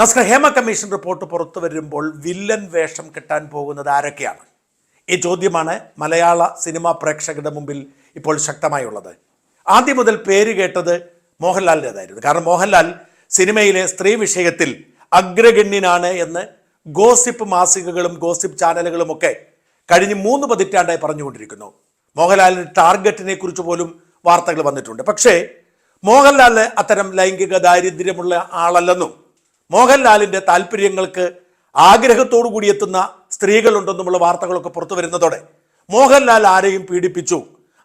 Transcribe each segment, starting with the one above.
നമസ്കാരം. Hema commission report പുറത്തു വരുമ്പോൾ വില്ലൻ വേഷം കിട്ടാൻ പോകുന്നത് ആരൊക്കെയാണ്? ഈ ചോദ്യമാണ് മലയാള സിനിമാ പ്രേക്ഷകരുടെ മുമ്പിൽ ഇപ്പോൾ ശക്തമായുള്ളത്. ആദ്യം മുതൽ പേര് കേട്ടത് മോഹൻലാലിന്റെതായിരുന്നു. കാരണം മോഹൻലാൽ സിനിമയിലെ സ്ത്രീ വിഷയത്തിൽ അഗ്രഗണ്യനാണ് എന്ന് ഗോസിപ്പ് മാസികകളും ഗോസിപ്പ് ചാനലുകളുമൊക്കെ കഴിഞ്ഞ് മൂന്ന് പതിറ്റാണ്ടായി പറഞ്ഞുകൊണ്ടിരിക്കുന്നു. മോഹൻലാലിന്റെ ടാർഗറ്റിനെ കുറിച്ച് പോലും വാർത്തകൾ വന്നിട്ടുണ്ട്. പക്ഷേ മോഹൻലാൽ അത്തരം ലൈംഗിക ദാരിദ്ര്യമുള്ള ആളല്ലെന്നും മോഹൻലാലിന്റെ താല്പര്യങ്ങൾക്ക് ആഗ്രഹത്തോടു കൂടി എത്തുന്ന സ്ത്രീകളുണ്ടെന്നുമുള്ള വാർത്തകളൊക്കെ പുറത്തു വരുന്നതോടെ മോഹൻലാൽ ആരെയും പീഡിപ്പിച്ചു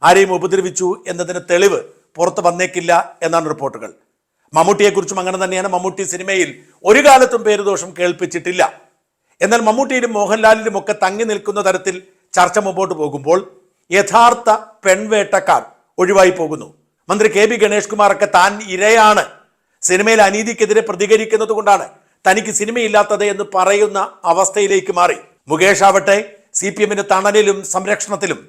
ആരെയും ഉപദ്രവിച്ചു എന്നതിന് തെളിവ് പുറത്തു വന്നേക്കില്ല എന്നാണ് റിപ്പോർട്ടുകൾ. മമ്മൂട്ടിയെക്കുറിച്ചും അങ്ങനെ തന്നെയാണ് മമ്മൂട്ടി സിനിമയിൽ ഒരു കാലത്തും പേരുദോഷം കേൾപ്പിച്ചിട്ടില്ല. എന്നാൽ മമ്മൂട്ടിയിലും മോഹൻലാലിലും ഒക്കെ തങ്ങി നിൽക്കുന്ന തരത്തിൽ ചർച്ച മുമ്പോട്ട് പോകുമ്പോൾ യഥാർത്ഥ പെൺവേട്ടക്കാർ ഒഴിവായി പോകുന്നു. മന്ത്രി കെ ബി ഗണേഷ് കുമാറൊക്കെ താൻ ഇരയാണ്. സിനിമയിൽ അനീതിക്കെതിരെ പ്രതികരിക്കുന്നത് കൊണ്ടാണ് തനിക്ക് സിനിമയില്ലാത്തത് എന്ന് പറയുന്ന അവസ്ഥയിലേക്ക് മാറി. മുകേഷ് ആവട്ടെ സി പി എമ്മിന്റെ തണലിലും സംരക്ഷണത്തിലും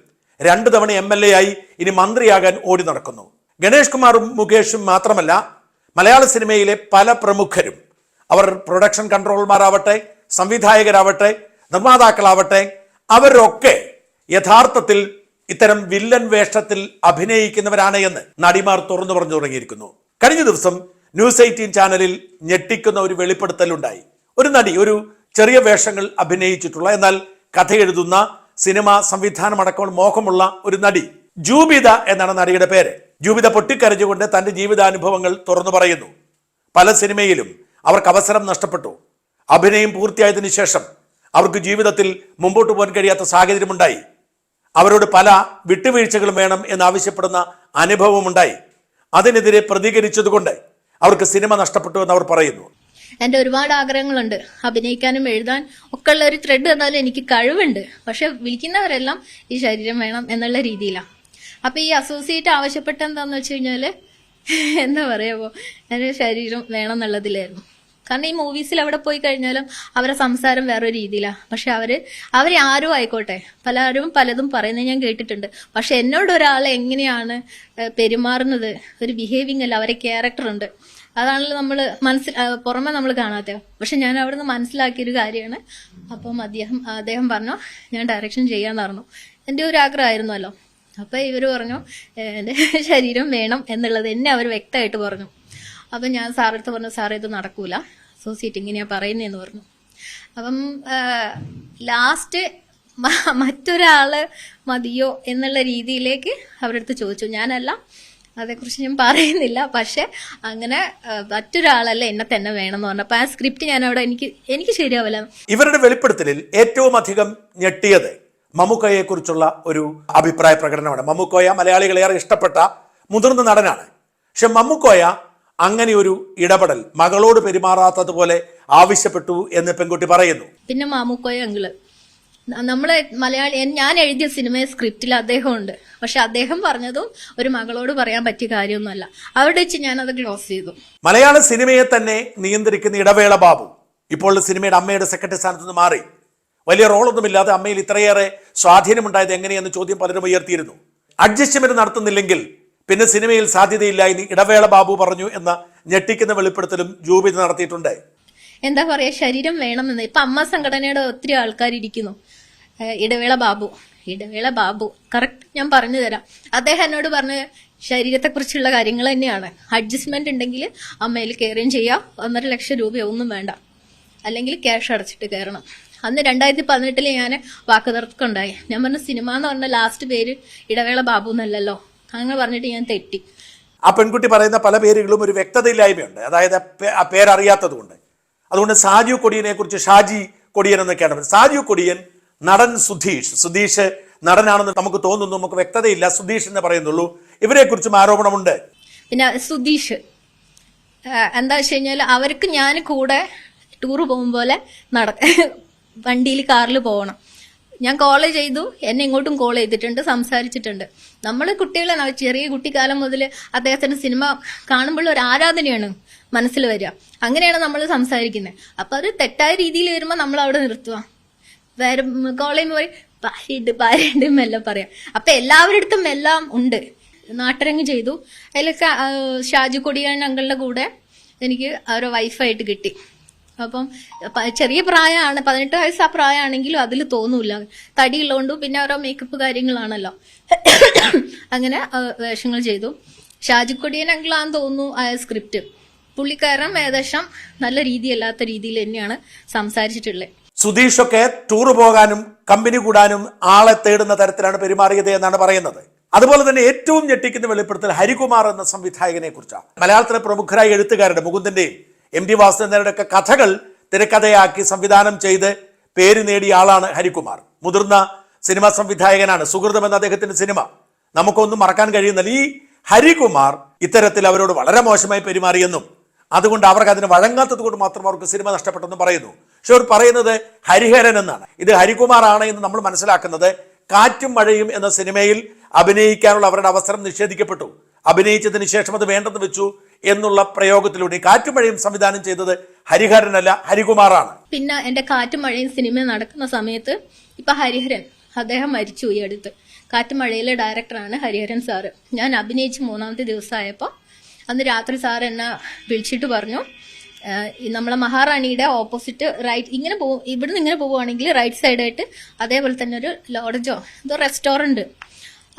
രണ്ടു തവണ എം എൽ എ ആയി ഇനി മന്ത്രിയാകാൻ ഓടി നടക്കുന്നു. ഗണേഷ് കുമാറും മുകേഷും മാത്രമല്ല മലയാള സിനിമയിലെ പല പ്രമുഖരും. അവർ പ്രൊഡക്ഷൻ കൺട്രോളർമാരാവട്ടെ സംവിധായകരാവട്ടെ നിർമ്മാതാക്കളാവട്ടെ അവരൊക്കെ യഥാർത്ഥത്തിൽ ഇത്തരം വില്ലൻ വേഷത്തിൽ അഭിനയിക്കുന്നവരാണ് എന്ന് നടിമാർ തുറന്നു പറഞ്ഞു തുടങ്ങിയിരിക്കുന്നു. കഴിഞ്ഞ ദിവസം ന്യൂസ് എയ്റ്റീൻ ചാനലിൽ ഞെട്ടിക്കുന്ന ഒരു വെളിപ്പെടുത്തലുണ്ടായി. ഒരു നടി ഒരു ചെറിയ വേഷങ്ങൾ അഭിനയിച്ചിട്ടുള്ള എന്നാൽ കഥ എഴുതുന്ന സിനിമ സംവിധാനം അടക്കം മോഹമുള്ള ഒരു നടി ജൂബിത എന്നാണ് നടിയുടെ പേര്. ജൂബിത പൊട്ടിക്കരഞ്ഞുകൊണ്ട് തന്റെ ജീവിതാനുഭവങ്ങൾ തുറന്നു പറയുന്നു. പല സിനിമയിലും അവർക്ക് അവസരം നഷ്ടപ്പെട്ടു. അഭിനയം പൂർത്തിയായതിനു ശേഷം അവർക്ക് ജീവിതത്തിൽ മുമ്പോട്ട് പോകാൻ കഴിയാത്ത സാഹചര്യമുണ്ടായി. അവരോട് പല വിട്ടുവീഴ്ചകളും വേണം എന്നാവശ്യപ്പെടുന്ന അനുഭവമുണ്ടായി. അതിനെതിരെ പ്രതികരിച്ചതുകൊണ്ട് അവർക്ക് സിനിമ നഷ്ടപ്പെട്ടു എന്ന് അവർ പറയുന്നു. എന്റെ ഒരുപാട് ആഗ്രഹങ്ങളുണ്ട്. അഭിനയിക്കാനും എഴുതാൻ ഒക്കെ ഉള്ള ഒരു ത്രെഡ് എന്നാലും എനിക്ക് കഴിവുണ്ട്. പക്ഷെ വിളിക്കുന്നവരെല്ലാം ഈ ശരീരം വേണം എന്നുള്ള രീതിയിലാണ്. അപ്പൊ ഈ അസോസിയേറ്റ് ആവശ്യപ്പെട്ട എന്താന്ന് വെച്ച് കഴിഞ്ഞാൽ എന്താ പറയാ ശരീരം വേണം എന്നുള്ളതിലായിരുന്നു. കാരണം ഈ മൂവീസിൽ അവിടെ പോയി കഴിഞ്ഞാലും അവരെ സംസാരം വേറൊരു രീതിയിലാണ് പക്ഷെ അവർ അവരെ ആരും ആയിക്കോട്ടെ പലരും പലതും പറയുന്നത് ഞാൻ കേട്ടിട്ടുണ്ട്. പക്ഷെ എന്നോട് ഒരാൾ എങ്ങനെയാണ് പെരുമാറുന്നത്? ഒരു ബിഹേവിങ് അല്ല അവരെ ക്യാരക്ടർ ഉണ്ട്. അതാണല്ലോ നമ്മൾ മനസ്സിൽ പുറമെ നമ്മൾ കാണാത്ത. പക്ഷെ ഞാൻ അവിടെ നിന്ന് മനസ്സിലാക്കിയൊരു കാര്യമാണ്. അപ്പം അദ്ദേഹം അദ്ദേഹം പറഞ്ഞു ഞാൻ ഡയറക്ഷൻ ചെയ്യാന്ന് പറഞ്ഞു. എന്റെ ഒരു ആഗ്രഹമായിരുന്നല്ലോ. അപ്പം ഇവർ പറഞ്ഞു "ഏ, എന്റെ ശരീരം വേണം എന്നുള്ളത് എന്നെ അവർ വ്യക്തമായിട്ട് പറഞ്ഞു. അപ്പം ഞാൻ സാറടുത്ത് പറഞ്ഞു സാറേ ഇത് നടക്കൂല. അസോസിയേറ്റ് ഇങ്ങനെയാ പറയുന്നതെന്ന് പറഞ്ഞു. അപ്പം ലാസ്റ്റ് മറ്റൊരാൾ മതിയോ എന്നുള്ള രീതിയിലേക്ക് അവരടുത്ത് ചോദിച്ചു. ഞാനല്ല അതേക്കുറിച്ച് ഞാൻ പറയുന്നില്ല. പക്ഷെ അങ്ങനെ മറ്റൊരാളല്ല എന്നെ തന്നെ വേണമെന്ന് പറഞ്ഞു. അപ്പൊ ആ സ്ക്രിപ്റ്റ് ഞാൻ അവിടെ എനിക്ക് എനിക്ക് ശരിയാവില്ല. ഇവരുടെ വെളിപ്പെടുത്തലിൽ ഏറ്റവും അധികം ഞെട്ടിയത് മമ്മൂക്കയെ കുറിച്ചുള്ള ഒരു അഭിപ്രായ പ്രകടനമാണ്. മമ്മൂക്കോയ മലയാളികളേറെ ഇഷ്ടപ്പെട്ട മുതിർന്ന നടനാണ്. പക്ഷെ മമ്മൂക്കോയ അങ്ങനെ ഒരു ഇടപെടൽ മകളോട് പെരുമാറാത്തതുപോലെ ആവശ്യപ്പെട്ടു എന്ന് പെൺകുട്ടി പറയുന്നു. പിന്നെ മാമുക്കോയ അങ്കിൾ. നമ്മളെ മലയാളി ഞാൻ എഴുതിയ സിനിമയെ സ്ക്രിപ്റ്റിൽ അദ്ദേഹം ഉണ്ട് പക്ഷെ അദ്ദേഹം പറഞ്ഞതും ഒരു മകളോട് പറയാൻ പറ്റിയ കാര്യമൊന്നുമല്ല. അവിടെ വെച്ച് ഞാൻ അത് ക്ലോസ് ചെയ്തു. മലയാള സിനിമയെ തന്നെ നിയന്ത്രിക്കുന്ന ഇടവേള ബാബു. ഇപ്പോൾ സിനിമയുടെ അമ്മയുടെ സെക്രട്ടറി സ്ഥാനത്ത് നിന്ന് മാറി. വലിയ റോളൊന്നുമില്ലാതെ അമ്മയിൽ ഇത്രയേറെ സ്വാധീനമുണ്ടായത് എങ്ങനെയെന്ന് ചോദ്യം പലരും ഉയർത്തിയിരുന്നു. അഡ്ജസ്റ്റ്മെന്റ് നടത്തുന്നില്ലെങ്കിൽ പിന്നെ സിനിമയിൽ സാധ്യതയില്ല എന്ന് ഇടവേള ബാബു പറഞ്ഞു എന്ന ഞെട്ടിക്കുന്ന വെളിപ്പെടുത്തലും ജൂബിത നടത്തിയിട്ടുണ്ട്. എന്താ പറയാ ശരീരം വേണമെന്ന്. ഇപ്പൊ അമ്മ സംഘടനയുടെ ഒത്തിരി ആൾക്കാർ ഇരിക്കുന്നു ഇടവേള ബാബു. ഇടവേള ബാബു. കറക്റ്റ് ഞാൻ പറഞ്ഞു തരാം. അദ്ദേഹം എന്നോട് പറഞ്ഞ ശരീരത്തെക്കുറിച്ചുള്ള കാര്യങ്ങൾ തന്നെയാണ്. അഡ്ജസ്റ്റ്മെന്റ് ഉണ്ടെങ്കിൽ അമ്മയിൽ കയറുകയും ചെയ്യാം. ഒന്നര ലക്ഷം രൂപയോ ഒന്നും വേണ്ട. അല്ലെങ്കിൽ ക്യാഷ് അടച്ചിട്ട് കയറണം. അന്ന് രണ്ടായിരത്തി പതിനെട്ടിൽ ഞാൻ വാക്കുതർക്കം ഉണ്ടായി. ഞാൻ പറഞ്ഞ സിനിമ എന്ന് പറഞ്ഞ ലാസ്റ്റ് പേര് ഇടവേള ബാബു എന്നല്ലല്ലോ. അങ്ങനെ പറഞ്ഞിട്ട് ഞാൻ തെറ്റി. ആ പെൺകുട്ടി പറയുന്ന പല പേരുകളും ഒരു വ്യക്തതയില്ലായ്മയുണ്ട്. അതായത് ആ പേരറിയാത്തതുകൊണ്ട്. അതുകൊണ്ട് സാജു കൊടിയനെ കുറിച്ച് ഷാജി കൊടിയൻ എന്നൊക്കെയാണ് പറയുന്നത്. സാജു കൊടിയൻ നടൻ സുധീഷ്. സുധീഷ് നടനാണെന്ന് നമുക്ക് തോന്നുന്നു. നമുക്ക് വ്യക്തതയില്ല. സുധീഷ് എന്ന് പറയുന്നുള്ളൂ. ഇവരെ കുറിച്ചും ആരോപണമുണ്ട്. പിന്നെ സുധീഷ്. എന്താ വെച്ച് കഴിഞ്ഞാൽ അവർക്ക് ഞാൻ കൂടെ ടൂർ പോകും പോലെ നട വണ്ടിയിൽ കാറിൽ പോകണം. ഞാൻ കോൾ ചെയ്തു. എന്നെ ഇങ്ങോട്ടും കോൾ ചെയ്തിട്ടുണ്ട് സംസാരിച്ചിട്ടുണ്ട്. നമ്മൾ കുട്ടികളാണ് ചെറിയ കുട്ടിക്കാലം മുതൽ അദ്ദേഹത്തിന്റെ സിനിമ കാണുമ്പോൾ ഒരു ആരാധനയാണ് മനസ്സിൽ വരിക. അങ്ങനെയാണ് നമ്മൾ സംസാരിക്കുന്നത് അപ്പൊ അത് തെറ്റായ രീതിയിൽ വരുമ്പോൾ നമ്മൾ അവിടെ നിർത്തുക വേറെ കോൾ ചെയ്യുമ്പോൾ പറയും പാരിട്ട് എന്നെല്ലാം പറയാം. അപ്പൊ എല്ലാവരുടെ എല്ലാം ഉണ്ട്. നാട്ടരങ്ങ് ചെയ്തു. അതിലൊക്കെ ഷാജു കൊടിയാൻ അങ്കളുടെ കൂടെ എനിക്ക് അവരുടെ വൈഫായിട്ട് കിട്ടി. അപ്പം ചെറിയ പ്രായമാണ് പതിനെട്ട് വയസ്സ് ആ പ്രായമാണെങ്കിലും അതിൽ തോന്നൂല. തടിയുള്ളതുകൊണ്ടും പിന്നെ ഓരോ മേക്കപ്പ് കാര്യങ്ങളാണല്ലോ. അങ്ങനെ വേഷങ്ങൾ ചെയ്തു. ഷാജിക്കൊടിയൻ അങ്കിളാന്ന് തോന്നുന്നു ആ സ്ക്രിപ്റ്റ് പുള്ളിക്കാരൻ ഏകദേശം നല്ല രീതിയല്ലാത്ത രീതിയിൽ തന്നെയാണ് സംസാരിച്ചിട്ടുള്ളത് സുധീഷൊക്കെ ടൂർ പോകാനും കമ്പനി കൂടാനും ആളെ തേടുന്ന തരത്തിലാണ് പെരുമാറിയത് എന്നാണ് പറയുന്നത്. അതുപോലെ തന്നെ ഏറ്റവും ഞെട്ടിക്കുന്ന വെളിപ്പെടുത്തൽ ഹരികുമാർ എന്ന സംവിധായകനെ കുറിച്ചാണ് മലയാളത്തിലെ പ്രമുഖരായ എഴുത്തുകാരുടെ മുകുന്ദന്റെയും എം ടി വാസുദേവന്റെ ഒക്കെ കഥകൾ തിരക്കഥയാക്കി സംവിധാനം ചെയ്ത് പേര് നേടിയ ആളാണ് ഹരികുമാർ. മുതിർന്ന സിനിമാ സംവിധായകനാണ് സുഹൃതം എന്ന അദ്ദേഹത്തിന്റെ സിനിമ. നമുക്കൊന്നും മറക്കാൻ കഴിയുന്നില്ല. ഈ ഹരികുമാർ ഇത്തരത്തിൽ അവരോട് വളരെ മോശമായി പെരുമാറിയെന്നും അതുകൊണ്ട് അവർക്ക് അതിന് വഴങ്ങാത്തത് കൊണ്ട് മാത്രം അവർക്ക് സിനിമ നഷ്ടപ്പെട്ടെന്നും പറയുന്നു. പക്ഷെ അവർ പറയുന്നത് ഹരിഹരൻ എന്നാണ്. ഇത് ഹരികുമാർ ആണ് എന്ന് നമ്മൾ മനസ്സിലാക്കുന്നത്. കാറ്റും മഴയും എന്ന സിനിമയിൽ അഭിനയിക്കാനുള്ള അവരുടെ അവസരം നിഷേധിക്കപ്പെട്ടു. അഭിനയിച്ചതിന് ശേഷം അത് വേണ്ടെന്ന് വെച്ചു എന്നുള്ള പ്രയോഗത്തിലൂടെ കാറ്റുമഴയും സംവിധാനം ചെയ്തത് ഹരിഹരനല്ല ഹരികുമാറാണ്. പിന്നെ എന്റെ കാറ്റുമഴയും സിനിമ നടക്കുന്ന സമയത്ത് ഇപ്പൊ ഹരിഹരൻ അദ്ദേഹം മരിച്ചു ഈ അടുത്ത്. കാറ്റുമഴയിലെ ഡയറക്ടറാണ് ഹരിഹരൻ സാറ്. ഞാൻ അഭിനയിച്ച് മൂന്നാമത്തെ ദിവസമായപ്പോൾ അന്ന് രാത്രി സാർ എന്നെ വിളിച്ചിട്ട് പറഞ്ഞു നമ്മളെ മഹാറാണിയുടെ ഓപ്പോസിറ്റ് റൈറ്റ് ഇങ്ങനെ പോകും ഇവിടുന്ന് ഇങ്ങനെ പോവുകയാണെങ്കിൽ റൈറ്റ് സൈഡായിട്ട് അതേപോലെ തന്നെ ഒരു ലോഡ്ജോ എന്തോ റെസ്റ്റോറന്റ്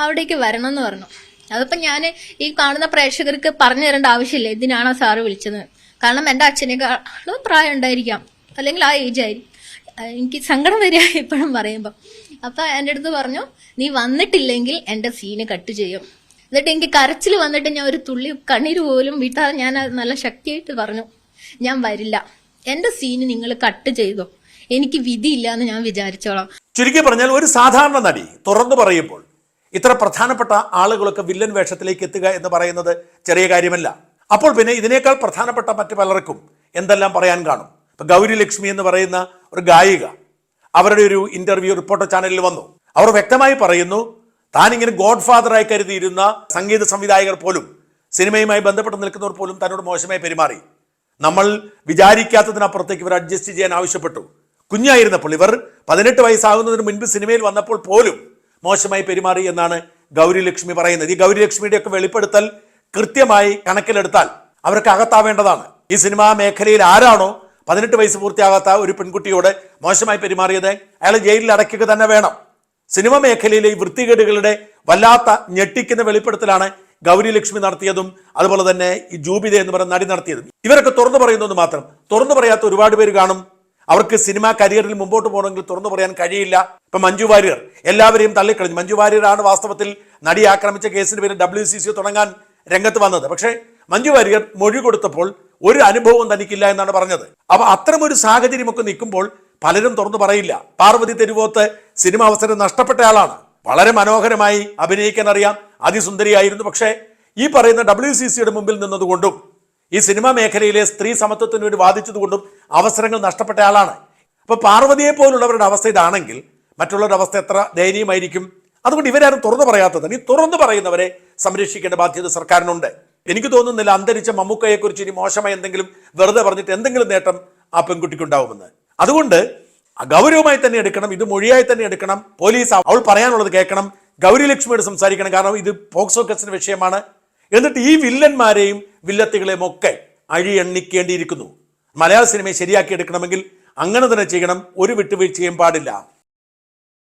അവിടേക്ക് വരണം എന്ന് പറഞ്ഞു. അതിപ്പോൾ ഞാൻ ഈ കാണുന്ന പ്രേക്ഷകർക്ക് പറഞ്ഞു തരേണ്ട ആവശ്യമില്ല. ഇതിനാണോ സാറ് വിളിച്ചത്? കാരണം എന്റെ അച്ഛനേക്കാളും പ്രായം ഉണ്ടായിരിക്കാം. അല്ലെങ്കിൽ ആ ഏജ് ആയിരിക്കും. എനിക്ക് സങ്കടം വരിക ഇപ്പോഴും പറയുമ്പോൾ അപ്പം എന്റെ അടുത്ത് പറഞ്ഞു നീ വന്നിട്ടില്ലെങ്കിൽ എന്റെ സീന് കട്ട് ചെയ്യും. എന്നിട്ട് എനിക്ക് കരച്ചിൽ വന്നിട്ട് ഞാൻ ഒരു തുള്ളി കണ്ണീര് പോലും വീട്ടാതെ ഞാൻ നല്ല ശക്തിയായിട്ട് പറഞ്ഞു. ഞാൻ വരില്ല. എന്റെ സീന് നിങ്ങൾ കട്ട് ചെയ്തോ. എനിക്ക് വിധിയില്ല എന്ന് ഞാൻ വിചാരിച്ചോളാം. ചുരുക്കി പറഞ്ഞാൽ ഒരു സാധാരണ നടി തുറന്നു പറയുമ്പോൾ ഇത്ര പ്രധാനപ്പെട്ട ആളുകളൊക്കെ വില്ലൻ വേഷത്തിലേക്ക് എത്തുക എന്ന് പറയുന്നത് ചെറിയ കാര്യമല്ല. അപ്പോൾ പിന്നെ ഇതിനേക്കാൾ പ്രധാനപ്പെട്ട മറ്റ് പലർക്കും എന്തെല്ലാം പറയാൻ കാണും? ഇപ്പൊ ഗൗരി ലക്ഷ്മി എന്ന് പറയുന്ന ഒരു ഗായിക അവരുടെ ഒരു ഇന്റർവ്യൂ റിപ്പോർട്ടർ ചാനലിൽ വന്നു. അവർ വ്യക്തമായി പറയുന്നു താനിങ്ങനെ ഗോഡ് ഫാദറായി കരുതിയിരുന്ന സംഗീത സംവിധായകർ പോലും സിനിമയുമായി ബന്ധപ്പെട്ട് നിൽക്കുന്നവർ പോലും തന്നോട് മോശമായി പെരുമാറി. നമ്മൾ വിചാരിക്കാത്തതിനപ്പുറത്തേക്ക് ഇവർ അഡ്ജസ്റ്റ് ചെയ്യാൻ ആവശ്യപ്പെട്ടു. കുഞ്ഞായിരുന്നപ്പോൾ ഇവർ പതിനെട്ട് വയസ്സാകുന്നതിന് മുൻപ് സിനിമയിൽ വന്നപ്പോൾ പോലും മോശമായി പെരുമാറി എന്നാണ് ഗൗരി ലക്ഷ്മി പറയുന്നത്. ഈ ഗൗരി ലക്ഷ്മിയുടെ ഒക്കെ വെളിപ്പെടുത്തൽ കൃത്യമായി കണക്കിലെടുത്താൽ അവർക്ക് അകത്താവേണ്ടതാണ്. ഈ സിനിമാ മേഖലയിൽ ആരാണോ പതിനെട്ട് വയസ്സ് പൂർത്തിയാകാത്ത ഒരു പെൺകുട്ടിയോട് മോശമായി പെരുമാറിയത് അയാൾ ജയിലിൽ അടയ്ക്കുക തന്നെ വേണം. സിനിമ മേഖലയിലെ ഈ വൃത്തികേടുകളുടെ വല്ലാത്ത ഞെട്ടിക്കുന്ന വെളിപ്പെടുത്തലാണ് ഗൗരി ലക്ഷ്മി നടത്തിയതും അതുപോലെ തന്നെ ഈ ജൂബിത എന്ന് പറയുന്ന നടി നടത്തിയതും. ഇവരൊക്കെ തുറന്നു പറയുന്നത് മാത്രം. തുറന്നു പറയാത്ത ഒരുപാട് പേര് കാണും. അവർക്ക് സിനിമാ കരിയറിൽ മുമ്പോട്ട് പോകണമെങ്കിൽ തുറന്നു പറയാൻ കഴിയില്ല. ഇപ്പൊ മഞ്ജു വാര്യർ എല്ലാവരെയും തള്ളിക്കളഞ്ഞു. മഞ്ജു വാര്യരാണ് വാസ്തവത്തിൽ നടി ആക്രമിച്ച കേസിന് പേര് ഡബ്ല്യു സി സി തുടങ്ങാൻ രംഗത്ത് വന്നത്. പക്ഷേ മഞ്ജു വാര്യർ മൊഴി കൊടുത്തപ്പോൾ ഒരു അനുഭവവും തനിക്കില്ല എന്നാണ് പറഞ്ഞത്. അപ്പൊ അത്തരമൊരു സാഹചര്യമൊക്കെ നിൽക്കുമ്പോൾ പലരും തുറന്നു പറയില്ല. പാർവതി തെരുവോത്ത് സിനിമ അവസരം നഷ്ടപ്പെട്ട ആളാണ്. വളരെ മനോഹരമായി അഭിനയിക്കാൻ അറിയാം. അതിസുന്ദരിയായിരുന്നു. പക്ഷേ ഈ പറയുന്ന ഡബ്ല്യു സി സിയുടെ മുമ്പിൽ നിന്നതുകൊണ്ടും ഈ സിനിമാ മേഖലയിലെ സ്ത്രീ സമത്വത്തിന് വേണ്ടി വാദിച്ചതുകൊണ്ടും അവസരങ്ങൾ നഷ്ടപ്പെട്ട ആളാണ്. അപ്പൊ പാർവതിയെ പോലുള്ളവരുടെ അവസ്ഥ ഇതാണെങ്കിൽ മറ്റുള്ളവരുടെ അവസ്ഥ എത്ര ദയനീയമായിരിക്കും? അതുകൊണ്ട് ഇവരാരും തുറന്നു പറയാത്തതാണ്. ഈ തുറന്നു പറയുന്നവരെ സംരക്ഷിക്കേണ്ട ബാധ്യത സർക്കാരിനുണ്ട്. എനിക്ക് തോന്നുന്നില്ല അന്തരിച്ച മമ്മൂക്കയെ കുറിച്ച് ഇനി മോശമായി എന്തെങ്കിലും വെറുതെ പറഞ്ഞിട്ട് എന്തെങ്കിലും നേട്ടം ആ പെൺകുട്ടിക്കുണ്ടാവുമെന്ന്. അതുകൊണ്ട് ഗൗരവമായി തന്നെ എടുക്കണം ഇത് മൊഴിയായി തന്നെ എടുക്കണം പോലീസ് അവൾ പറയാനുള്ളത് കേൾക്കണം ഗൗരി ലക്ഷ്മിയോട് സംസാരിക്കണം കാരണം ഇത് പോക്സോ കേസിന്റെ വിഷയമാണ്. എന്നിട്ട് ഈ വില്ലന്മാരെയും വില്ലത്തികളെയും ഒക്കെ അഴി എണ്ണിക്കേണ്ടിയിരിക്കുന്നു മലയാള സിനിമയെ ശരിയാക്കി എടുക്കണമെങ്കിൽ അങ്ങനെ തന്നെ ചെയ്യണം. ഒരു വിട്ടുവീഴ്ചയും പാടില്ല.